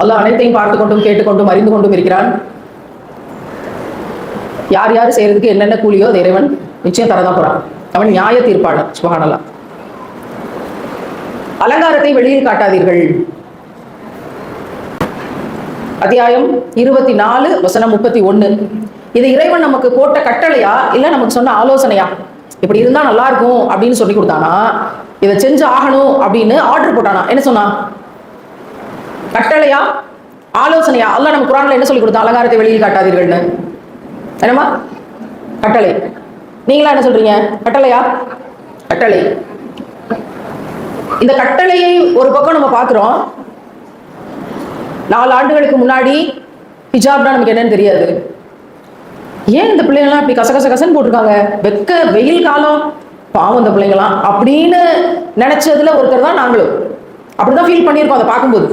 அல்லாஹ் அனைத்தையும் பார்த்து கொண்டும் கேட்டுக்கொண்டும் அறிந்து கொண்டும் இருக்கிறான். யார் யார் செய்யறதுக்கு என்னென்ன கூலியோ அது இறைவன் நிச்சயம் தரதான் போறான். அவன் நியாய தீர்ப்பாளன் சுபஹானல்லாஹ். அலங்காரத்தை வெளியில் காட்டாதீர்கள். அத்தியாயம் இருபத்தி நாலு வசனம் முப்பத்தி ஒண்ணு இது இறைவன் நமக்கு போட்ட கட்டளையா? இல்ல நமக்கு சொன்ன ஆலோசனையா? இப்படி இருந்தா நல்லா இருக்கும் அப்படின்னு சொல்லி கொடுத்தானா? இதை செஞ்சு ஆகணும் அப்படின்னு ஆர்டர் போட்டானா? என்ன சொன்னா கட்டளையா? ஆலோசனையா? அல்ல நம்ம குரான்ல என்ன சொல்லி கொடுத்தோம் அலங்காரத்தை வெளியில் காட்டாதீர்கள்னு. என்னமா கட்டளை. நீங்களா என்ன சொல்றீங்க? கட்டளையா? கட்டளை. இந்த கட்டளையை ஒரு பக்கம் நம்ம பார்க்குறோம். நாலு ஆண்டுகளுக்கு முன்னாடி ஹிஜாப்னா நமக்கு என்னன்னு தெரியாது. ஏன் இந்த பிள்ளைங்களாம் இப்படி கசகச கசன்னு போட்டிருக்காங்க? வெக்க வெயில் காலம். பாவம் இந்த பிள்ளைங்களாம் அப்படின்னு நினைச்சதுல ஒருத்தர் தான் நாங்களும். அப்படிதான் ஃபீல் பண்ணியிருக்கோம் அதை பார்க்கும்போது.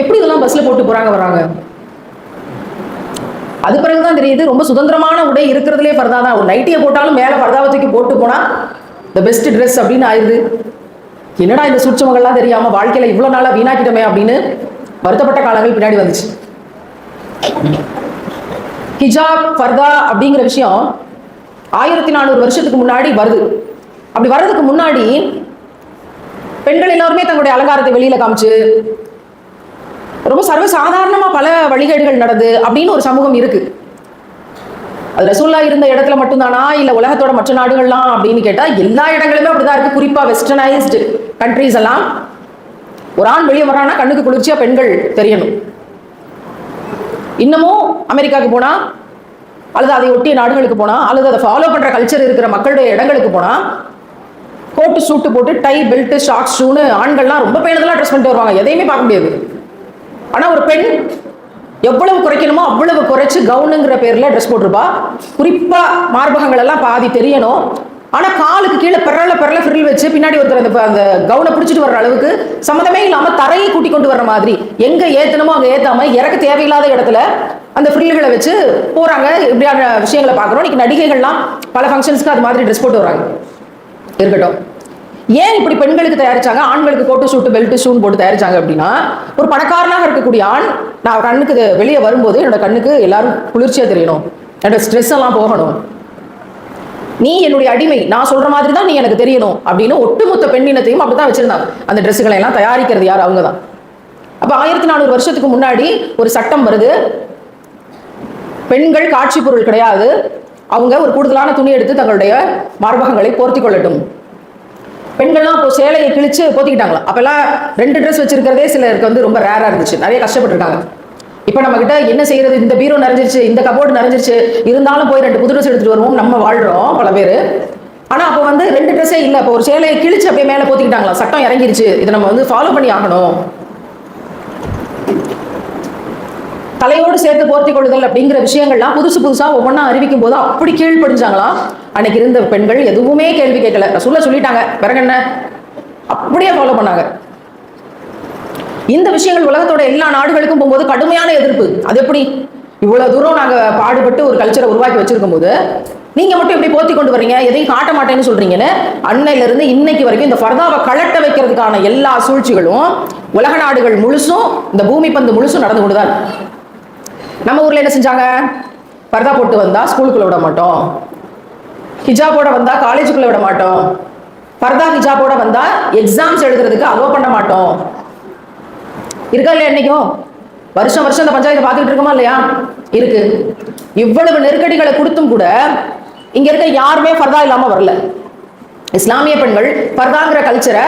எப்படி இதெல்லாம் பஸ்ல போட்டு போறாங்க வராங்க? அது பிறகுதான் தெரியுது ரொம்ப சுதந்திரமான உடை இருக்கிறதுலே ஃபர்தா தான். ஒரு நைட்டியை போட்டாலும் மேலே ஃபர்தாவை தூக்கி போட்டு போனா த பெஸ்ட் ட்ரெஸ் அப்படின்னு ஆயிடுது. என்னடா இந்த சூட்சமங்கள்லாம் தெரியாம வாழ்க்கையில இவ்வளவு நாளா வீணாக்கிட்டோமே அப்படின்னு வருத்தப்பட்ட காலங்கள் பின்னாடி வந்துச்சு. ஹிஜாப் ஃபர்தா அப்படிங்கிற விஷயம் ஆயிரத்தி நானூறு வருஷத்துக்கு முன்னாடி வருது. அப்படி வர்றதுக்கு முன்னாடி பெண்கள் எல்லாருமே தங்களுடைய அலங்காரத்தை வெளியில காமிச்சு ரொம்ப சர்வசாதாரணமாக பல வழிகேடுகள் நடந்து அப்படின்னு ஒரு சமூகம் இருக்கு. அது ரசூல்லா இருந்த இடத்துல மட்டும்தானா? இல்ல உலகத்தோட மற்ற நாடுகள்லாம் அப்படின்னு கேட்டால் எல்லா இடங்களுமே அப்படிதான் இருக்கு. குறிப்பா வெஸ்டர்னைஸ்டு கண்ட்ரீஸ் எல்லாம். ஒரு ஆண் வெளியே வரானா கண்ணுக்கு குளிர்ச்சியா பெண்கள் தெரியணும். இன்னமும் அமெரிக்காவுக்கு போனா அல்லது அதை ஒட்டிய நாடுகளுக்கு போனா அல்லது அதை ஃபாலோ பண்ற கல்ச்சர் இருக்கிற மக்களுடைய இடங்களுக்கு போனா கோட்டு சூட்டு போட்டு டை பெல்ட் ஷார்ட்ஸ் ஷூன்னு ஆண்கள்லாம் ரொம்ப பேணுதலா ட்ரெஸ் பண்ணிட்டு வருவாங்க. எதையுமே பார்க்க முடியாது. ஆனால் ஒரு பெண் எவ்வளவு குறைக்கணுமோ அவ்வளவு குறைச்சு கவுனுங்கிற பேரில் ட்ரெஸ் போட்டிருப்பா. குறிப்பாக மார்பகங்கள் எல்லாம் பாதி தெரியணும். ஆனால் காலுக்கு கீழே பிறல பிறல ஃப்ரில் வச்சு பின்னாடி ஒருத்தர் அந்த அந்த கவுனை பிடிச்சிட்டு வர்ற அளவுக்கு சம்மந்தமே இல்லாமல் தரையை கூட்டி கொண்டு வர்ற மாதிரி. எங்கே ஏற்றணுமோ அங்கே ஏற்றாமல் இறக்க தேவையில்லாத இடத்துல அந்த ஃப்ரில்களை வச்சு போகிறாங்க இப்படியான விஷயங்களை பார்க்குறோம் இன்னைக்கு நடிகைகள்லாம் பல ஃபங்க்ஷன்ஸ்க்கு அது மாதிரி ட்ரெஸ் போட்டு வராங்க இருக்கட்டும். ஏன் இப்படி பெண்களுக்கு தயாரிச்சாங்க? ஆண்களுக்கு கோட்டு சூட்டு பெல்ட் ஷூன் போட்டு தயாரிச்சாங்க அப்படின்னா ஒரு பணக்காரனாக இருக்கக்கூடிய ஆண் நான் கண்ணுக்கு வெளியே வரும்போது என்னோட கண்ணுக்கு எல்லாரும் குளிர்ச்சியா தெரியணும். என்னோட ஸ்ட்ரெஸ் எல்லாம் போகணும். நீ என்னுடைய அடிமை. நான் சொல்ற மாதிரி தான் நீ எனக்கு தெரியணும் அப்படின்னு ஒட்டுமொத்த பெண்ணினத்தையும் அப்படிதான் வச்சிருந்தாங்க. அந்த ட்ரெஸ்ஸுகளை எல்லாம் தயாரிக்கிறது யார்? அவங்க தான். அப்ப ஆயிரத்தி நானூறு வருஷத்துக்கு முன்னாடி ஒரு சட்டம் வருது. பெண்கள் காட்சி பொருள் கிடையாது. அவங்க ஒரு கூடுதலான துணி எடுத்து தங்களுடைய மார்பகங்களை போர்த்தி கொள்ளட்டும். பெண்கள்லாம் இப்போ சேலையை கிழிச்சு போத்திக்கிட்டாங்களா? அப்பெல்லாம் ரெண்டு ட்ரெஸ் வச்சிருக்கிறதே சிலருக்கு வந்து ரொம்ப ரேராக இருந்துச்சு. நிறைய கஷ்டப்பட்டுருக்காங்க. இப்போ நம்ம கிட்ட என்ன செய்யறது? இந்த பீரோ நிறைஞ்சிருச்சு இந்த கபோர்டு நிறைஞ்சிருச்சு. இருந்தாலும் போய் ரெண்டு புது ட்ரெஸ் எடுத்துட்டு வருவோம் நம்ம வாழ்றோம் பல பேர். ஆனால் அப்போ வந்து ரெண்டு ட்ரெஸ்ஸே இல்லை. இப்போ ஒரு சேலையை கிழிச்சு அப்படியே மேலே போத்திக்கிட்டாங்களா? சட்டம் இறங்கிருச்சு. இதை நம்ம வந்து ஃபாலோ பண்ணி ஆகணும். தலையோடு சேர்த்து போர்த்தி கொள்ளுதல் அப்படிங்கிற விஷயங்கள்லாம் புதுசு புதுசா ஒவ்வொன்றா அறிவிக்கும் போது அப்படி கீழ்படிஞ்சாங்களா அன்னைக்கு இருந்த பெண்கள் எதுவுமே கேள்வி கேட்கல. சொல்ல சொல்லிட்டாங்க பிறகு என்ன? அப்படியே ஃபாலோ பண்ணாங்க. இந்த விஷயங்கள் உலகத்தோட எல்லா நாடுகளுக்கும் போகும்போது கடுமையான எதிர்ப்பு. அது எப்படி? இவ்வளவு தூரம் நாங்க பாடுபட்டு ஒரு கல்ச்சரை உருவாக்கி வச்சிருக்கும் போது நீங்க மட்டும் எப்படி போத்தி கொண்டு வர்றீங்க எதையும் காட்ட மாட்டேன்னு சொல்றீங்கன்னு அன்னையில இருந்து இன்னைக்கு வரைக்கும் இந்த ஃபர்தாவை கலட்ட வைக்கிறதுக்கான எல்லா சூழ்ச்சிகளும் உலக நாடுகள் முழுசும் இந்த பூமி பந்து முழுசும் நடந்து கொண்டுதான். நம்ம ஊரில் என்ன செஞ்சாங்க? பர்தா போட்டு வந்தால் ஸ்கூலுக்குள்ள விட மாட்டோம். ஹிஜாபோட வந்தால் காலேஜுக்குள்ள விட மாட்டோம். பர்தா ஹிஜாபோட வந்தால் எக்ஸாம்ஸ் எழுதுறதுக்கு அலோ பண்ண மாட்டோம். இருக்கா இல்லையா என்னைக்கும் வருஷம் வருஷம் இந்த பஞ்சாயத்தை பார்த்துக்கிட்டு இருக்கோமா இல்லையா? இருக்கு. இவ்வளவு நெருக்கடிகளை கொடுத்தும் கூட இங்க இருக்க யாருமே ஃபர்தா இல்லாம வரல. இஸ்லாமிய பெண்கள் பர்தாங்கிற கல்ச்சரை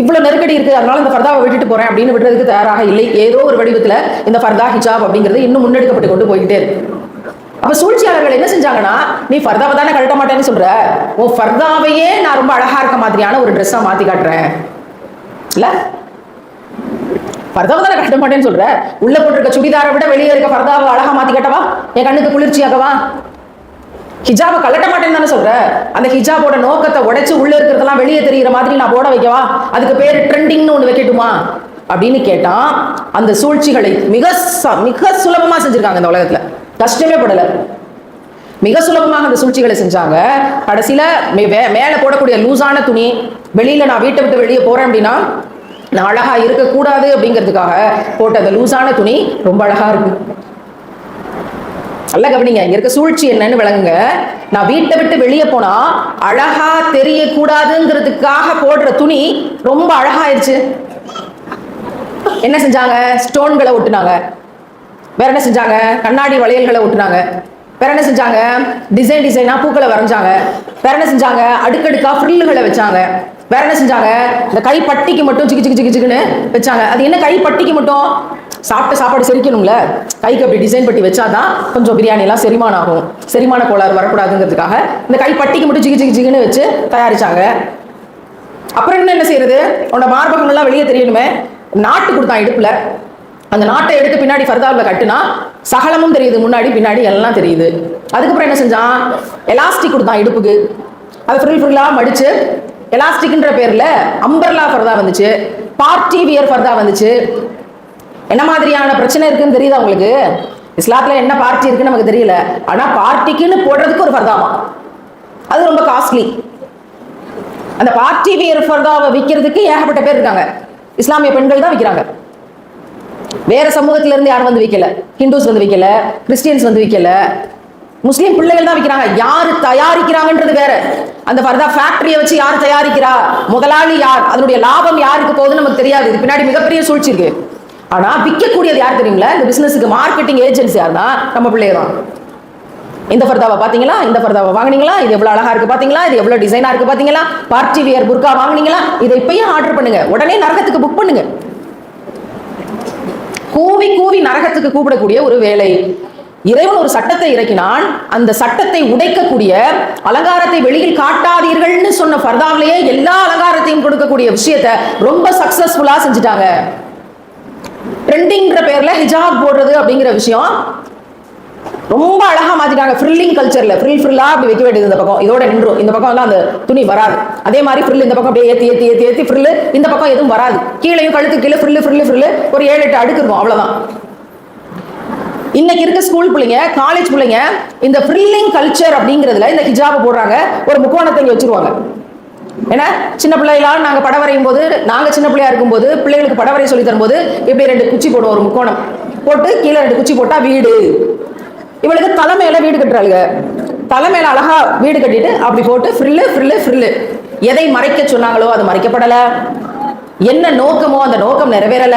இவ்வளவு நெருக்கடி இருக்கு அதனால இந்த ஃபர்தாவை விட்டுட்டு போறேன் அப்படின்னு விடுறதுக்கு தயாராக இல்லை. ஏதோ ஒரு வடிவத்துல இந்த ஃபர்தா ஹிஜாப் அப்படிங்கிறது இன்னும் முன்னெடுக்கப்பட்டு கொண்டு போய்கிட்டே இருக்கு. அப்ப சூழ்ச்சியாளர்கள் என்ன செஞ்சாங்கன்னா நீ ஃபர்தாவை தானே கழட்ட மாட்டேன்னு சொல்ற? ஓ ஃபர்தாவையே நான் ரொம்ப அழகா இருக்க மாதிரியான ஒரு ட்ரெஸ்ஸா மாத்தி காட்டுறேன். இல்ல? ஃபர்தாவை தானே கட்ட மாட்டேன்னு சொல்ற? உள்ள போட்டிருக்க சுடிதாரை விட வெளியே இருக்க ஃபர்தாவை அழகா மாத்தி கட்டவா? என் கண்ணுக்கு குளிர்ச்சியாகவா? ஹிஜாபை கலட்ட மாட்டேன்னு தானே சொல்ற? அந்த ஹிஜாபோட நோக்கத்தை உடைச்சு உள்ள இருக்கிறதெல்லாம் வெளியே தெரியுற மாதிரி நான் போட வைக்கவா? அதுக்கு பேரு ட்ரெண்டிங்னு ஒன்று வைக்கட்டுமா? அப்படின்னு கேட்டா அந்த சூழ்ச்சிகளை மிக ச- மிக சுலபமா செஞ்சிருக்காங்க இந்த உலகத்துல. கஷ்டமே படல. மிக சுலபமாக அந்த சூழ்ச்சிகளை செஞ்சாங்க. கடைசியில மே- மேல போடக்கூடிய லூசான துணி வெளியில நான் வீட்டை விட்டு வெளியே போறேன் அப்படின்னா நான் அழகா இருக்கக்கூடாது அப்படிங்கிறதுக்காக போட்ட அந்த லூசான துணி ரொம்ப அழகா இருக்கு. நல்ல கவனிங்க. இங்க இருக்க சூழ்ச்சி என்னன்னு விளங்குங்க. நான் வீட்டை விட்டு வெளியே போனா அழகா தெரியக்கூடாதுங்கிறதுக்காக போடுற துணி ரொம்ப அழகாயிருச்சு. என்ன செஞ்சாங்க? ஸ்டோன்களை ஒட்டுனாங்க. வேற என்ன செஞ்சாங்க? கண்ணாடி வளையல்களை ஒட்டுனாங்க. வேற என்ன செஞ்சாங்க? டிசைன் டிசைனா பூக்களை வரைஞ்சாங்க. வேற என்ன செஞ்சாங்க? அடுக்கடுக்கா ஃப்ரில்லுகளை வச்சாங்க. வேற என்ன செஞ்சாங்க? இந்த கை பட்டிக்கு மட்டும் சிக்கு சிக்கு சிக்கு சிக்குன்னு வச்சாங்க. அது என்ன கை பட்டிக்கு மட்டும்? சாப்பிட்ட சாப்பாடு செரிக்கணும்ல? கைக்கு அப்படி டிசைன் பட்டி வச்சாதான் கொஞ்சம் பிரியாணி எல்லாம் செரிமானம் ஆகும். செரிமான கோளாறு வரக்கூடாதுங்கிறதுக்காக இந்த கை பட்டிக்கு மட்டும் ஜிகி ஜிகி ஜிகின்னு வச்சு தயாரிச்சாங்க. அப்புறம் என்ன என்ன செய்யறது? உன்னோட மார்பகங்கள்லாம் வெளியே தெரியணுமே. நாட்டு கொடுத்தான் இடுப்புல. அந்த நாட்டை எடுத்து பின்னாடி ஃபர்தாவில் கட்டுனா சகலமும் தெரியுது. முன்னாடி பின்னாடி எல்லாம் தெரியுது. அதுக்கப்புறம் என்ன செஞ்சான்? எலாஸ்டிக் கொடுத்தான் இடுப்புக்கு. அதை ஃப்ரில் ஃப்ரில்லாக மடிச்சு எலாஸ்டிக்ன்ற பேரில் அம்பர்லா ஃபர்தா வந்துச்சு. பார்ட்டி வியர் ஃபர்தா வந்துச்சு. என்ன மாதிரியான பிரச்சனை இருக்குன்னு தெரியுதா உங்களுக்கு? இஸ்லாத்துல என்ன பார்ட்டி இருக்குன்னு நமக்கு தெரியல. ஆனா பார்ட்டிக்குன்னு போடுறதுக்கு ஒரு ஃபர்தாவா? அது ரொம்ப காஸ்ட்லி அந்த பார்ட்டி வியர் ஃபர்தாவை விற்கிறதுக்கு ஏகப்பட்ட பேர் இருக்காங்க. இஸ்லாமிய பெண்கள் தான் விற்கிறாங்க வேற சமூகத்துல இருந்து யாரும் வந்து விற்கல ஹிந்துஸ் வந்து விற்கல கிறிஸ்டியன்ஸ் வந்து விற்கல முஸ்லீம் பிள்ளைகள் தான் விற்கிறாங்க யாரு தயாரிக்கிறாங்கன்றது வேற. அந்த ஃபர்தா ஃபேக்டரியை வச்சு யார் தயாரிக்கிறா? முதலாளி யார்? அதனுடைய லாபம் யாருக்கு போகுதுன்னு நமக்கு தெரியாது. இது பின்னாடி மிகப்பெரிய சூழ்ச்சி இருக்கு. ஆனா விற்கக்கூடியது யார் தெரியுங்களா? இந்த பிசினஸுக்கு மார்க்கெட்டிங் ஏஜென்சி யாருன்னா நம்ம பிள்ளைய தான் இந்த ஃபர்தாவை பார்த்தீங்களா? இந்த ஃபர்தாவை வாங்கினீங்களா? இது எவ்வளோ அழகாக இருக்குது பார்த்தீங்களா? இது எவ்வளோ டிசைனாக இருக்குது பார்த்தீங்களா? பார்ட்டி வியர் புர்கா வாங்கினீங்களா? இதை இப்பயே ஆர்டர் பண்ணுங்க? உடனே நரகத்துக்கு புக் பண்ணுங்க. கூவி கூவி நரகத்துக்கு கூப்பிடக்கூடிய ஒரு வேலை. இறைவன் ஒரு சட்டத்தை இறக்கினான். அந்த சட்டத்தை உடைக்கக்கூடிய அலங்காரத்தை வெளியில் காட்டாதீர்கள்னு சொன்ன ஃபர்தாவிலேயே எல்லா அலங்காரத்தையும் கொடுக்கக்கூடிய விஷயத்த ரொம்ப சக்சஸ்ஃபுல்லாக செஞ்சுட்டாங்க. ட்ரெண்டிங்கிற பேர்ல ஹிஜாப் போடுறது அப்படிங்கிற விஷயம் ரொம்ப அழகா மாத்திட்டாங்க. ஃப்ரில்லிங் கல்ச்சர்ல ஃப்ரில் ஃப்ரில்லா அப்படி வைக்க வேண்டியது இந்த பக்கம். இதோட நின்றும் இந்த பக்கம் எல்லாம் அந்த துணி வராது. அதே மாதிரி ஃப்ரில் இந்த பக்கம் அப்படியே ஏத்தி ஏத்தி ஏத்தி ஏத்தி ஃப்ரில் இந்த பக்கம் எதுவும் வராது. கீழேயும் கழுத்து கீழே ஃப்ரில் ஃப்ரில் ஃப்ரில் ஒரு ஏழு எட்டு அடுக்கு இருக்கும் அவ்வளவுதான். இன்னைக்கு இருக்க ஸ்கூல் பிள்ளைங்க காலேஜ் பிள்ளைங்க இந்த ஃப்ரில்லிங் கல்ச்சர் அப்படிங்கிறதுல இந்த ஹிஜாப் போடுறாங்க. ஒரு முக்கோணத்தை வச்சிருவாங்க. ஏன்னா சின்ன பிள்ளைகளால் நாங்கள் படம் வரையும் போது நாங்கள் சின்ன பிள்ளையா இருக்கும்போது பிள்ளைகளுக்கு படம் வரைய சொல்லி தரும்போது இப்படி ரெண்டு குச்சி போடுவோம் ஒரு முக்கோணம். போட்டு கீழே ரெண்டு குச்சி போட்டால் வீடு. இவளுக்கு தலைமையில வீடு கட்டுறாளுங்க. தலைமையில அழகா வீடு கட்டிட்டு அப்படி போட்டு ஃப்ரில்லு ஃப்ரில்லு ஃப்ரில்லு எதை மறைக்க சொன்னாங்களோ அது மறைக்கப்படலை. என்ன நோக்கமோ அந்த நோக்கம் நிறைவேறல.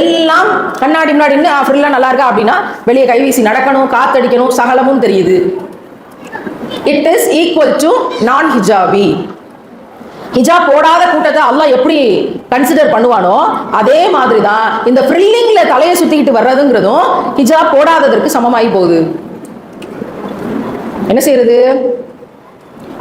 எல்லாம் கண்ணாடி முன்னாடி நின்னு, நல்லா இருக்கா? அப்படின்னா வெளியே கைவீசி நடக்கணும் காத்தடிக்கணும் சகலமும் தெரியுது. இட் இஸ் ஈக்குவல் டு நான் ஹிஜாபி ஹிஜாப் போடாத கூட்டத்தை அல்லாஹ் எப்படி கன்சிடர் பண்ணுவானோ அதே மாதிரி தான் இந்த ஃப்ரில்லிங்ல தலையை சுத்திக்கிட்டு வர்றதுங்கிறதும் ஹிஜாப் போடாததற்கு சமமாகி போகுது. என்ன செய்யறது?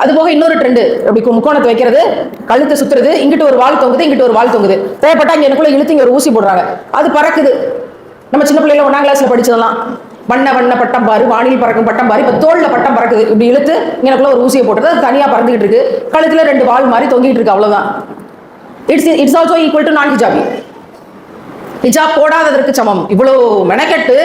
அது போக இன்னொரு ட்ரெண்டு அப்படி முக்கோணத்தை வைக்கிறது கழுத்தை சுத்துறது இங்கிட்ட ஒரு வால் தொங்குது இங்கிட்டு ஒரு வால் தொங்குது. தேவைப்பட்டா இங்க எனக்குள்ள இழுத்து இங்க ஒரு ஊசி போடுறாங்க. அது பறக்குது. நம்ம சின்ன பிள்ளைல ஒன்னாம் கிளாஸ்ல படிச்சதெல்லாம். வண்ண வண்ண பட்டம் பாரு வானில் பறக்கும் பட்டம் பாரு இப்ப தோல்ல பட்டம் பறக்குது இப்படி இழுத்து எனக்குள்ள ஒரு ஊசியை போட்டது அது தனியா பறந்துகிட்டு இருக்கு. கழுத்துல ரெண்டு வால் மாதிரி தொங்கிட்டு இருக்கு அவ்வளவுதான். It's it's also equal to நான் ஹிஜாபி ஹிஜாப் போடாததற்கு சமம். இவ்வளவு மெனக்கெட்டு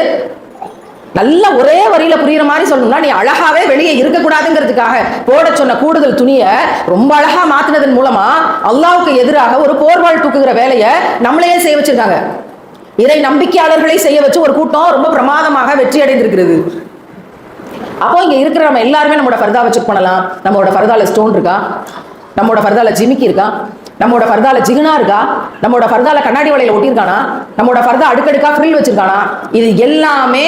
நல்ல ஒரே வரியில புரியுற மாதிரி சொல்லணும்னா நீ அழகாவே வெளியே இருக்கக்கூடாதுங்கிறதுக்காக போட சொன்ன கூடுதல் துணியை ரொம்ப அழகா மாத்தினதன் மூலமா அல்லாவுக்கு எதிராக ஒரு போர்வாள் தூக்குகிற வேலையை நம்மளையே செய்ய வச்சிருக்காங்க. இறை நம்பிக்கையாளர்களை செய்ய வச்சு ஒரு கூட்டம் ரொம்ப பிரமாதமாக வெற்றி அடைந்திருக்கிறது. அப்போ இங்க இருக்கிற நம்ம எல்லாருமே நம்மளோட ஃபர்தாவை செக் பண்ணலாம். நம்மளோட ஃபர்தால ஸ்டோன் இருக்கா? நம்மளோட ஃபர்தால ஜிமிக்கி இருக்கா? நம்மளோட ஃபர்தால ஜிகுனா இருக்கா? நம்மளோட ஃபர்தால கண்ணாடி வலையில ஒட்டியிருக்கானா? நம்மளோட ஃபர்தா அடுக்கடுக்கா ஃப்ரில் வச்சிருக்கானா? இது எல்லாமே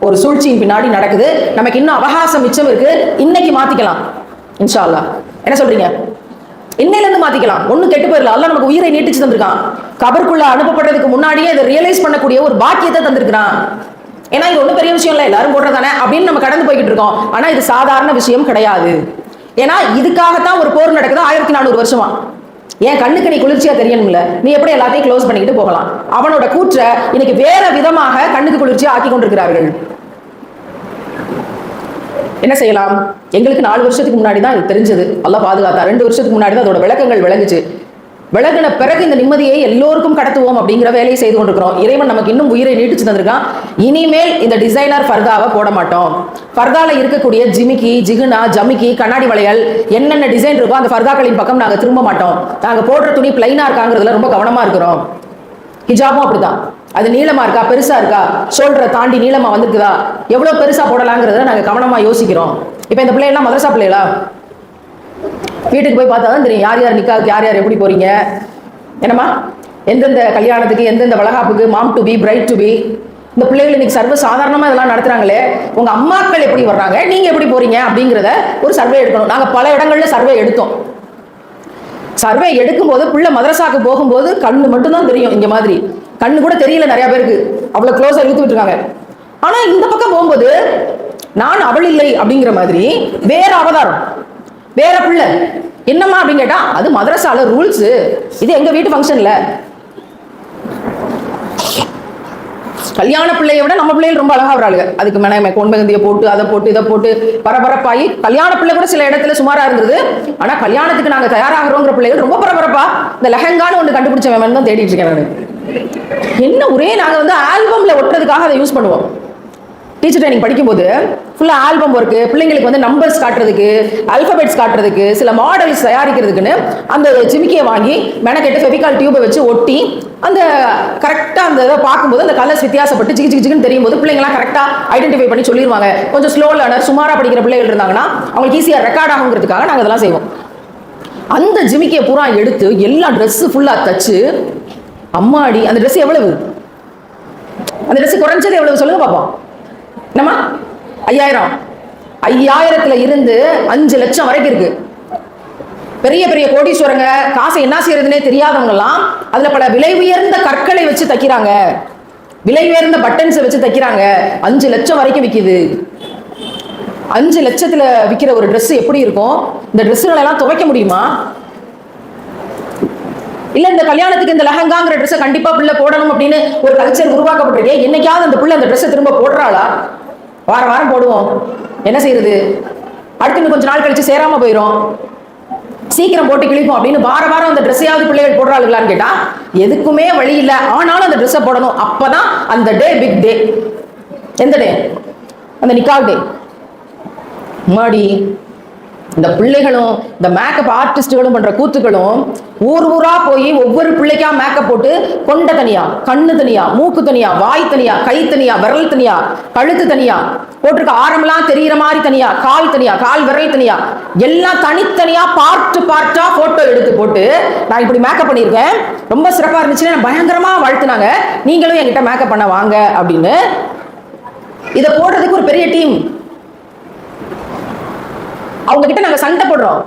ஒரு சூழ்ச்சியின் பின்னாடி நடக்குது. நமக்கு இன்னும் அவகாசம் மிச்சம் இருக்கு. இன்னைக்கு மாத்திக்கலாம். இன்ஷா அல்லாஹ் என்ன சொல்றீங்க? இன்னையிலேருந்து மாத்திக்கலாம். ஒன்றும் கெட்டு போயிடல அல்ல நமக்கு உயிரை நீட்டிச்சு தந்திருக்கான். கபருக்குள்ள அனுப்பப்பட்டதுக்கு முன்னாடியே இதை ரியலைஸ் பண்ணக்கூடிய ஒரு பாக்கியத்தை தந்திருக்கிறான். ஏன்னா இது ஒன்றும் பெரிய விஷயம் இல்லை. எல்லாரும் போடுறதானே அப்படின்னு நம்ம கடந்து போய்கிட்டு இருக்கோம். ஆனால் இது சாதாரண விஷயம் கிடையாது. ஏன்னா இதுக்காகத்தான் ஒரு போர் நடக்குது ஆயிரத்தி நானூறு வருஷமா. ஏன் கண்ணுக்கு நீ குளிர்ச்சியா தெரியணும்ல? நீ எப்படி எல்லாத்தையும் க்ளோஸ் பண்ணிக்கிட்டு போகலாம்? அவனோட கூற்றை இன்னைக்கு வேற விதமாக கண்ணுக்கு குளிர்ச்சியா ஆக்கி கொண்டிருக்கிறார்கள். என்ன செய்யலாம்? எங்களுக்கு நாலு வருஷத்துக்கு முன்னாடி தான் இது தெரிஞ்சது. அல்லாஹ் பாதுகாத்தா ரெண்டு வருஷத்துக்கு முன்னாடி தான் அதோட விளக்கங்கள் விளங்குச்சு. விலகின பிறகு இந்த நிம்மதியை எல்லோருக்கும் கடத்துவோம் அப்படிங்கிற வேலையை செய்து கொண்டிருக்கிறோம். இறைவன் நமக்கு இன்னும் உயிரை நீட்டிச்சு தந்திருக்கான். இனிமேல் இந்த டிசைனர் ஃபர்தாவை போட மாட்டோம். ஃபர்தால இருக்கக்கூடிய ஜிமிக்கி ஜிகுனா ஜமிக்கி கண்ணாடி வளையல் என்னென்ன டிசைன் இருக்கோ அந்த ஃபர்தாக்களின் பக்கம் நாங்கள் திரும்ப மாட்டோம். நாங்கள் போடுற துணி பிளைனா இருக்காங்கிறதுல ரொம்ப கவனமா இருக்கிறோம். ஹிஜாபும் அப்படிதான் அது நீளமா இருக்கா? பெருசா இருக்கா? ஷோல்டரை தாண்டி நீளமா வந்திருக்குதா? எவ்வளவு பெருசா போடலாங்கிறத நாங்க கவனமா யோசிக்கிறோம். இப்போ இந்த பிள்ளைகள்லாம் மதரசா பிள்ளைகளா? வீட்டுக்கு போய் பார்த்தா தான் தெரியும். யார் யார் நிக்காவுக்கு யார் யார் எப்படி போறீங்க? என்னம்மா? எந்தெந்த கல்யாணத்துக்கு எந்தெந்த வளகாப்புக்கு mom to be bride to be இந்த பிள்ளைகள் இன்னைக்கு சர்வ சாதாரணமா இதெல்லாம் நடத்துறாங்களே. உங்க அம்மாக்கள் எப்படி வர்றாங்க? நீங்க எப்படி போறீங்க? அப்படிங்கிறத ஒரு சர்வே எடுக்கணும். நாங்க பல இடங்கள்ல சர்வே எடுத்தோம். சர்வே எடுக்கும்போது பிள்ளை மதரசாக்கு போகும்போது கண்ணு மட்டும்தான் தெரியும் இங்க மாதிரி. கண்ணு கூட தெரியல நிறைய பேருக்கு. அவ்வளவு க்ளோஸா இழுத்து விட்டுருக்காங்க. ஆனா இந்த பக்கம் போகும்போது நான் அவள் இல்லை அப்படிங்கிற மாதிரி வேற அவதாரம் வேற பிள்ளை. என்னம்மா அப்படின்னு கேட்டா அது மதரசால ரூல்ஸ் இது எங்க வீட்டு ஃபங்க்ஷன்ல கல்யாண பிள்ளையை விட நம்ம பிள்ளைகள் ரொம்ப அழகா வராளுங்க அதுக்கு மேலே கொண்பகந்தியை போட்டு அதை போட்டு இதை போட்டு பரபரப்பாகி கல்யாண பிள்ளை கூட சில இடத்துல சுமாரா இருந்தது. ஆனா கல்யாணத்துக்கு நாங்க தயாராகிறோங்கிற பிள்ளைகள் ரொம்ப பரபரப்பா இந்த லெஹங்கான்னு ஒன்று கண்டுபிடிச்ச மேம் தான் தேடிட்டு இருக்கேன் நான். என்ன ஒரே நாங்க வந்து ஆல்பம்ல ஒட்டுறதுக்காக அதை யூஸ் பண்ணுவோம். டீச்சர் ட்ரைனிங் படிக்கும்போது ஃபுல்லாக ஆல்பம் ஒர்க்கு பிள்ளைங்களுக்கு வந்து நம்பர்ஸ் காட்டுறதுக்கு அல்பபெட்ஸ் காட்டுறதுக்கு சில மாடல்ஸ் தயாரிக்கிறதுக்குன்னு அந்த ஜிமிக்கியை வாங்கி மெனக்கெட்டு ஃபெவிகால் டியூபை வச்சு ஒட்டி அந்த கரெக்டாக அந்த இதை பார்க்கும்போது அந்த கலர்ஸ் வித்தியாசப்பட்டு ஜிகி ஜிகி ஜிகின்னு தெரியும் போது பிள்ளைங்களாம் கரெக்டாக ஐடென்டிஃபை பண்ணி சொல்லிடுவாங்க கொஞ்சம் ஸ்லோ லேர்னர் சுமாராக படிக்கிற பிள்ளைகள் இருந்தாங்கன்னா அவங்களுக்கு ஈஸியாக ரெக்கார்ட் ஆகுங்கிறதுக்காக நாங்கள் இதெல்லாம் செய்வோம். அந்த ஜிமிக்கியை பூரா எடுத்து எல்லா ட்ரெஸ்ஸு ஃபுல்லாக தச்சு அம்மாடி அந்த ட்ரெஸ் எவ்வளவு? அந்த ட்ரெஸ் குறைஞ்சது எவ்வளவு சொல்லுங்க பார்ப்போம் என்னம்மா? ஐயாயிரம். ஐயாயிரத்துல இருந்து அஞ்சு லட்சம் வரைக்கும் இருக்கு. பெரிய பெரிய கோடீஸ்வரங்க காசை என்ன செய்யறதுனே தெரியாதவங்க எல்லாம் அதுல பல விலை உயர்ந்த கற்களை வச்சு தைக்கிறாங்க. விலை உயர்ந்த பட்டன்ஸை வச்சு தைக்கிறாங்க. அஞ்சு லட்சம் வரைக்கும் விற்கிது அஞ்சு லட்சத்துல விற்கிற ஒரு ட்ரெஸ் எப்படி இருக்கும்? இந்த ட்ரெஸ்ஸுகளை எல்லாம் துவைக்க முடியுமா? இல்ல இந்த கல்யாணத்துக்கு இந்த லெஹங்காங்கிற ட்ரெஸ்ஸை கண்டிப்பா பிள்ளை போடணும் அப்படின்னு ஒரு கல்ச்சர் உருவாக்கப்பட்டிருக்கே. என்னைக்காவது அந்த பிள்ளை அந்த ட்ரெஸ்ஸை திரும்ப போடுறாளா? வாரம் வாரம் போடுவோம். என்ன செய்யறது அடுத்து இன்னும் கொஞ்ச நாள் கழிச்சு சேராம போயிடும் சீக்கிரம் போட்டு கிழிப்போம் அப்படின்னு வார வாரம் அந்த ட்ரெஸ்ஸையாவது பிள்ளைகள் போடுறாளுங்களான்னு கேட்டா எதுக்குமே வழி இல்லை. ஆனாலும் அந்த ட்ரெஸ்ஸை போடணும். அப்பதான் அந்த டே பிக் டே எந்த டே அந்த நிக்கால் டே மாடி இந்த பிள்ளைகளும் இந்த மேக்கப் ஆர்டிஸ்டுகளும் பண்ற கூத்துக்களும் ஊர் ஊரா போய் ஒவ்வொரு பிள்ளைக்கா மேக்கப் போட்டு கொண்ட தனியா கண்ணு தனியா மூக்கு தனியா வாய் தனியா கை தனியா விரல் தனியா கழுத்து தனியா போட்டிருக்க ஆரம்லாம் தெரியிற மாதிரி தனியா கால் தனியா கால் விரல் தனியா எல்லாம் தனித்தனியா பார்ட்டு பார்ட்டா போட்டோ எடுத்து போட்டு நான் இப்படி மேக்கப் பண்ணியிருக்கேன். ரொம்ப சிறப்பா இருந்துச்சுன்னு பயங்கரமா வாழ்த்துனாங்க. நீங்களும் என்கிட்ட மேக்கப் பண்ண வாங்க அப்படின்னு. இதை போடுறதுக்கு ஒரு பெரிய டீம் அவங்க கிட்ட நாங்க சண்டை போடுறோம்.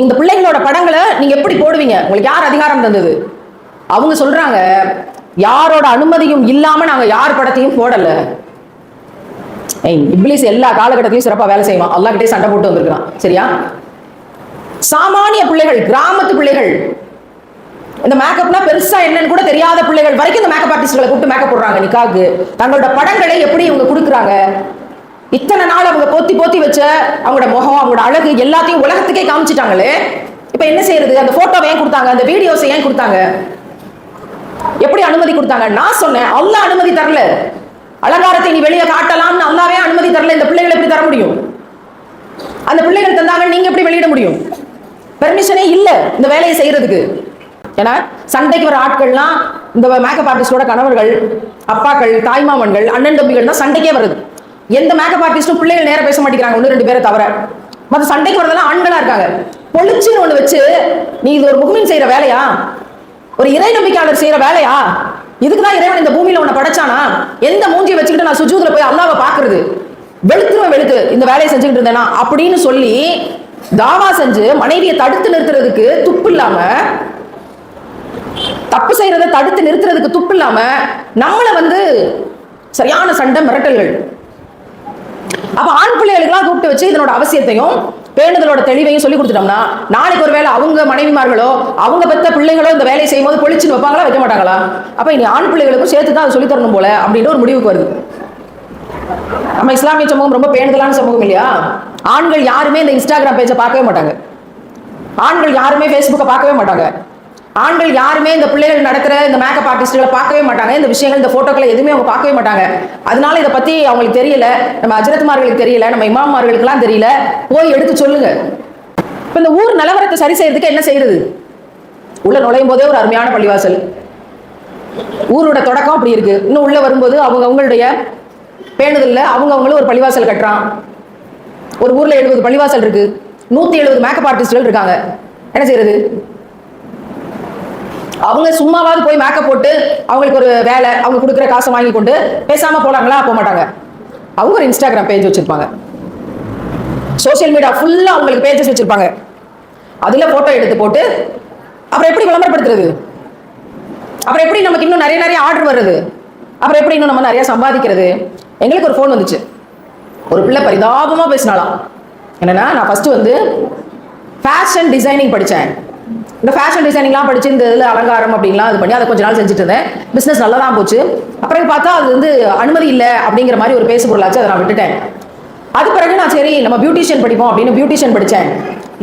இந்த பிள்ளைங்களோட படங்களை நீங்க எப்படி போடுவீங்க? உங்களுக்கு யார் அதிகாரம் தந்தது? அவங்க சொல்றாங்க யாரோட அனுமதியும் இல்லாம நாங்க யார் படத்தையும் போடல. இப்ளிஸ் எல்லா காலகட்டத்திலையும் சிறப்பா வேலை செய்வான். அல்லா கிட்டே சண்டை போட்டு வந்திருக்கான் சரியா? சாமானிய பிள்ளைகள் கிராமத்து பிள்ளைகள் இந்த மேக்கப்னா பெருசா என்னன்னு கூட தெரியாத பிள்ளைகள் வரைக்கும் இந்த மேக்கப் ஆர்டிஸ்ட்களை கூப்பிட்டு மேக்கப் போடுறாங்க நிக்காக்கு. தங்களோட படங்களை எப்படி இவங்க கொடுக்குறாங்க? இத்தனை நாள் அவங்க போத்தி போத்தி வச்ச அவங்களோட முகம் அவங்களோட அழகு எல்லாத்தையும் உலகத்துக்கே காமிச்சிட்டாங்களே? இப்ப என்ன செய்யறது? அந்த போட்டோவை ஏன் கொடுத்தாங்க? அந்த வீடியோஸ் ஏன் கொடுத்தாங்க? எப்படி அனுமதி கொடுத்தாங்க? நான் சொன்னேன் அல்லாஹ் அனுமதி தரல. அலங்காரத்தை நீ வெளியே காட்டலாம்னு அல்லாவே அனுமதி தரல. இந்த பிள்ளைகளை எப்படி தர முடியும்? அந்த பிள்ளைகள் தந்தாங்க நீங்க எப்படி வெளியிட முடியும்? பெர்மிஷனே இல்ல இந்த வேலையை செய்யறதுக்கு. ஏன்னா சண்டைக்கு வர ஆட்கள்லாம் இந்த மேக்கப் ஆர்டிஸ்டோட கணவர்கள் அப்பாக்கள் தாய்மாமன்கள் அண்ணன் தம்பிகள் தான் சண்டைக்கே வருது எந்த மேக்கப் ஆர்டிஸ்டும் பிள்ளைகள் நேரம் பேச மாட்டேங்கிறாங்க ஒன்று ரெண்டு பேரை தவிர. மற்ற சண்டைக்கு வரதெல்லாம் ஆண்களா இருக்காங்க. பொழிச்சுன்னு ஒன்று வச்சு நீ இது ஒரு முகமின் செய்யற வேலையா? ஒரு இறை நம்பிக்கையாளர் செய்யற வேலையா? இதுக்கு தான் இறைவன் இந்த பூமியில உன்னை படைச்சானா? எந்த மூஞ்சியை வச்சுக்கிட்டு நான் சுஜூதுல போய் அல்லாவை பாக்குறது? வெளுத்துருவேன் வெளுத்து இந்த வேலையை செஞ்சுக்கிட்டு இருந்தேனா? அப்படின்னு சொல்லி தாவா செஞ்சு மனைவியை தடுத்து நிறுத்துறதுக்கு துப்பு இல்லாம தப்பு செய்யறதை தடுத்து நிறுத்துறதுக்கு துப்பு இல்லாம நம்மளை வந்து சரியான சண்டை மிரட்டல்கள். அப்ப ஆண் பிள்ளைகளுக்கெல்லாம் கூப்பிட்டு வச்சு இதனோட அவசியத்தையும் பேணுதலோட தெளிவையும் சொல்லி கொடுத்துட்டோம்னா நாளைக்கு ஒருவேளை அவங்க மனைவிமார்களோ அவங்க பெத்த பிள்ளைகளோ இந்த வேலையை செய்யும் போது பொழிச்சுன்னு வைப்பாங்களா வைக்க மாட்டாங்களா? அப்ப இனி ஆண் பிள்ளைகளுக்கும் சேர்த்து தான் அதை சொல்லி தரணும் போல அப்படின்னு ஒரு முடிவுக்கு வருது. நம்ம இஸ்லாமிய சமூகம் ரொம்ப பேணுதலான சமூகம் இல்லையா? ஆண்கள் யாருமே இந்த இன்ஸ்டாகிராம் பேஜை பார்க்கவே மாட்டாங்க. ஆண்கள் யாருமே ஃபேஸ்புக்கை பார்க்கவே மாட்டாங்க. ஆண்கள் யாருமே இந்த பிள்ளைகள் நடக்கிற இந்த மேக்கப் ஆர்டிஸ்ட்களை பார்க்கவே மாட்டாங்க. இந்த விஷயங்கள் இந்த போட்டோக்களை எதுவுமே அவங்க பார்க்கவே மாட்டாங்க. அதனால இதை பத்தி அவங்களுக்கு தெரியல. நம்ம அஜரத்மார்களுக்கு தெரியல. நம்ம இமாமார்களுக்கெல்லாம் தெரியல. போய் எடுத்து சொல்லுங்க. இப்ப இந்த ஊர் நிலவரத்தை சரி செய்யறதுக்கு என்ன செய்யறது? உள்ள நுழையும் போதே ஒரு அருமையான பள்ளிவாசல். ஊரோட தொடக்கம் அப்படி இருக்கு. இன்னும் உள்ள வரும்போது அவங்க அவங்களுடைய பேணுதல்ல. அவங்க அவங்களும் ஒரு பள்ளிவாசல் கட்டுறான். ஒரு ஊர்ல எழுபது பள்ளிவாசல் இருக்கு. நூத்தி எழுபது மேக்கப் ஆர்டிஸ்ட்கள் இருக்காங்க. என்ன செய்யறது? அவங்க சும்மாவாவது போய் மேக்கப் போட்டு அவங்களுக்கு ஒரு வேலை அவங்க கொடுக்குற காசை வாங்கி கொண்டு பேசாமல் போகிறாங்களா போக மாட்டாங்க. அவங்க ஒரு இன்ஸ்டாகிராம் பேஜ் வச்சிருப்பாங்க. சோஷியல் மீடியா ஃபுல்லாக அவங்களுக்கு பேஜஸ் வச்சிருப்பாங்க. அதில் ஃபோட்டோ எடுத்து போட்டு அப்புறம் எப்படி விளம்பரப்படுத்துறது? அப்புறம் எப்படி நமக்கு இன்னும் நிறைய நிறைய ஆர்டர் வருது அப்புறம் எப்படி இன்னும் நம்ம நிறைய சம்பாதிக்கிறது? எங்களுக்கு ஒரு ஃபோன் வந்துச்சு. ஒரு பிள்ளை பரிதாபமாக பேசினாலாம் என்னன்னா நான் ஃபஸ்ட்டு வந்து ஃபேஷன் டிசைனிங் படித்தேன் இந்த ஃபேஷன் டிசைனிங்லாம் படிச்சு இந்த இதில் அலங்காரம் அப்படின்லாம் இது பண்ணி அதை கொஞ்ச நாள் செஞ்சுட்டு இருந்தேன். பிஸ்னஸ் நல்லா தான் போச்சு. அப்புறம் பார்த்தா அது வந்து அனுமதி இல்லை அப்படிங்கிற மாதிரி ஒரு பேசு பொருளாச்சு அதை நான் விட்டுட்டேன். அது பிறகு நான் சரி நம்ம பியூட்டிஷியன் படிப்போம் அப்படின்னு பியூட்டிஷியன் படித்தேன்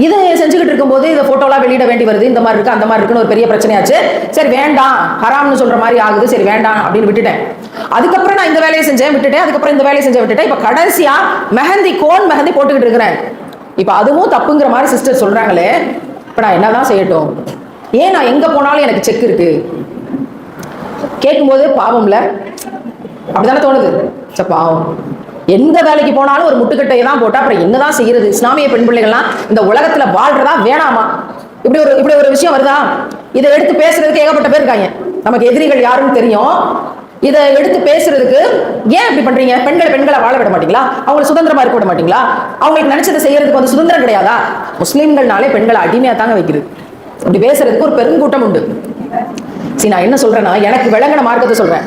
இதை செஞ்சுக்கிட்டு இருக்கும்போது இதை ஃபோட்டோலாம் வெளியிட வேண்டி வருது இந்த மாதிரி இருக்குது அந்த மாதிரி இருக்குன்னு ஒரு பெரிய பிரச்சனையாச்சு. சரி வேண்டாம் ஹராம்னு சொல்கிற மாதிரி ஆகுது சரி வேண்டாம் அப்படின்னு விட்டுட்டேன். அதுக்கப்புறம் நான் இந்த வேலையை செஞ்சேன் விட்டுட்டேன். அதுக்கப்புறம் இந்த வேலையை செஞ்சேன் விட்டுட்டேன். இப்போ கடைசியாக மெஹந்தி கோன் மெஹந்தி போட்டுக்கிட்டு இருக்கிறேன். இப்போ அதுவும் தப்புங்கிற மாதிரி சிஸ்டர் சொல்கிறாங்களே இப்போ நான் என்னதான் செய்யட்டும்? ஏன் நான் எங்க போனாலும் எனக்கு செக் இருக்கு? கேட்கும்போது பாவம்ல அப்படிதானே தோணுது. ச பாவம். எந்த வேலைக்கு போனாலும் ஒரு முட்டுக்கட்டையை தான் போட்டால் அப்புறம் என்னதான் செய்யறது? இஸ்லாமிய பெண் பிள்ளைகள்லாம் இந்த உலகத்துல வாழ்றதா வேணாமா? இப்படி ஒரு இப்படி ஒரு விஷயம் வருதா? இதை எடுத்து பேசுறதுக்கு ஏகப்பட்ட பேர் இருக்காங்க. நமக்கு எதிரிகள் யாருன்னு தெரியும். இதை எடுத்து பேசுறதுக்கு ஏன் இப்படி பண்றீங்க? பெண்களை பெண்களை வாழ விட மாட்டீங்களா? அவங்களை சுதந்திரமா இருக்க விட மாட்டீங்களா? அவங்களுக்கு நினைச்சதை செய்யறதுக்கு வந்து சுதந்திரம் கிடையாதா? முஸ்லீம்கள்னாலே பெண்களை அடிமையா தாங்க வைக்கிறது இப்படி பேசுறதுக்கு ஒரு பெருங்கூட்டம் உண்டு. சரி நான் என்ன சொல்றேன்னா எனக்கு விளங்கின மார்க்கத்தை சொல்றேன்.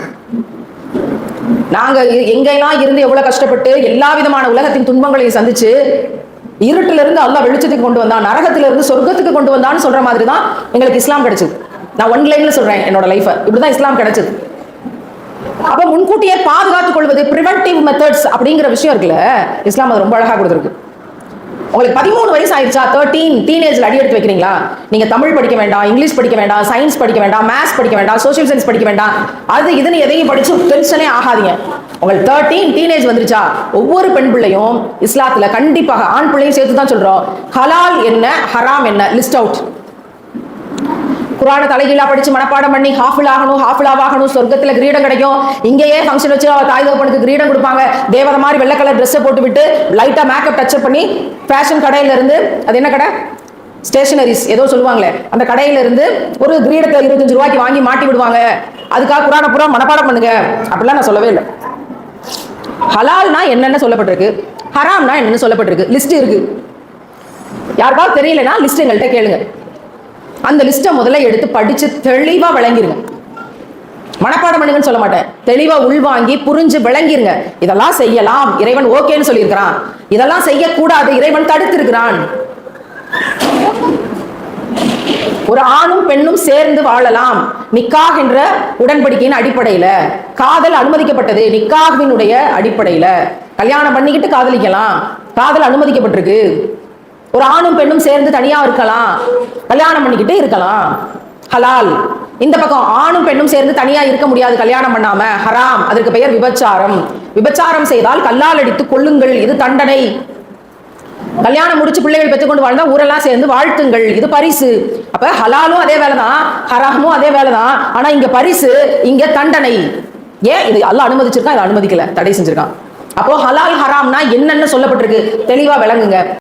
நாங்க எங்கெல்லாம் இருந்து எவ்வளவு கஷ்டப்பட்டு எல்லா விதமான உலகத்தின் துன்பங்களையும் சந்திச்சு இருட்டுல இருந்து அல்லா வெளிச்சத்துக்கு கொண்டு வந்தான் நரகத்துல இருந்து சொர்க்கத்துக்கு கொண்டு வந்தான்னு சொல்ற மாதிரி தான் எங்களுக்கு இஸ்லாம் கிடைச்சது. நான் ஒன் லைன்ல சொல்றேன் என்னோட லைஃபை இப்படிதான் இஸ்லாம் கிடைச்சது. அப்ப முன்கூட்டியே பாதுகாத்துக் கொள்வது பிரிவென்டிவ் மெத்தட்ஸ் அப்படிங்கிற விஷயம் இருக்குல்ல? இஸ்லாம் அது ரொம்ப அழகா கொடுத்துருக்கு. உங்களுக்கு பதிமூணு வயசு ஆயிடுச்சா? தேர்ட்டீன் டீனேஜ்ல அடி எடுத்து வைக்கிறீங்களா? நீங்க தமிழ் படிக்க வேண்டாம் இங்கிலீஷ் படிக்க வேண்டாம் சயின்ஸ் படிக்க வேண்டாம் மேத்ஸ் படிக்க வேண்டாம் சோஷியல் சயின்ஸ் படிக்க வேண்டாம். அது இதுன்னு எதையும் படிச்சு டென்ஷனே ஆகாதீங்க. உங்களுக்கு தேர்ட்டீன் டீனேஜ் வந்துருச்சா? ஒவ்வொரு பெண் பிள்ளையும் இஸ்லாத்துல கண்டிப்பாக ஆண் பிள்ளையும் சேர்த்து தான் சொல்றோம். ஹலால் என்ன ஹராம் என்ன? லிஸ்ட் அவுட் குரான தலைகீழா படிச்சு மனப்பாடம் பண்ணி ஹாஃபில் ஆகணும் ஹாஃபில் ஆகணும் சொர்க்கத்துல கிரீடம் கிடைக்கும். இங்கேயே ஃபங்க்ஷன் வச்சு அவள் தாய் தகப்பனுக்கு கிரீடம் கொடுப்பாங்க. தேவதை மாதிரி வெள்ளை கலர் ட்ரெஸ்ஸை போட்டு விட்டு லைட்டா மேக்கப் டச்சப் பண்ணி ஃபேஷன் கடையில இருந்து அது என்ன கடை? ஸ்டேஷனரிஸ் ஏதோ சொல்லுவாங்களே. அந்த கடையில இருந்து ஒரு கிரீடத்தை இருபத்தஞ்சு ரூபாய்க்கு வாங்கி மாட்டி விடுவாங்க. அதுக்காக குரான புறா மனப்பாடம் பண்ணுங்க. அப்படிலாம் நான் சொல்லவே இல்லை. ஹலால்னா என்னென்ன சொல்லப்பட்டிருக்கு? ஹராம்னா என்னென்ன சொல்லப்பட்டிருக்கு. லிஸ்ட் இருக்கு. யாருக்காவது தெரியலனா லிஸ்ட் எங்கள்கிட்ட கேளுங்க. அந்த லிஸ்ட்டை முதல்ல எடுத்து படிச்சு தெளிவாக விளங்கிருங்க. மனப்பாடம் பண்ணுங்கன்னு சொல்ல மாட்டேன். தெளிவா உள்வாங்கி புரிஞ்சு விளங்கிருங்க. இதெல்லாம் செய்யலாம். இறைவன் ஓகேன்னு சொல்லியிருக்கிறான். இதெல்லாம் செய்யக்கூடாது. இறைவன் தடுத்திருக்கிறான். ஒரு ஆணும் பெண்ணும் சேர்ந்து வாழலாம். நிக்காஹ் என்ற உடன்படிக்கையின் அடிப்படையில. காதல் அனுமதிக்கப்பட்டது. நிக்காஹினுடைய அடிப்படையில. கல்யாணம் பண்ணிக்கிட்டு காதலிக்கலாம். காதல் அனுமதிக்கப்பட்டிருக்கு. ஒரு ஆணும் பெண்ணும் சேர்ந்து தனியா இருக்கலாம். கல்யாணம் பண்ணிக்கிட்டு இருக்கலாம். ஹலால். இந்த பக்கம் ஆணும் பெண்ணும் சேர்ந்து தனியா இருக்க முடியாது கல்யாணம் பண்ணாம. ஹராம். அதற்கு பெயர் விபச்சாரம். விபச்சாரம் செய்தால் கல்லால் அடித்து கொள்ளுங்கள் இது தண்டனை. கல்யாணம் முடிச்சு பிள்ளைகள் பெற்றுக்கொண்டு வாழ்ந்தா ஊரெல்லாம் சேர்ந்து வாழ்த்துங்கள். இது பரிசு. அப்ப ஹலாலும் அதே வேலைதான். ஹராமும் அதே வேலைதான். ஆனா இங்க பரிசு இங்க தண்டனை. ஏன்? இது எல்லாம் அனுமதிச்சிருக்கான் இதை அனுமதிக்கல. தடை செஞ்சிருக்கான். அப்போ ஹலால் ஹராம்னா என்னென்ன சொல்லப்பட்டிருக்கு. தெளிவா விளங்குங்க.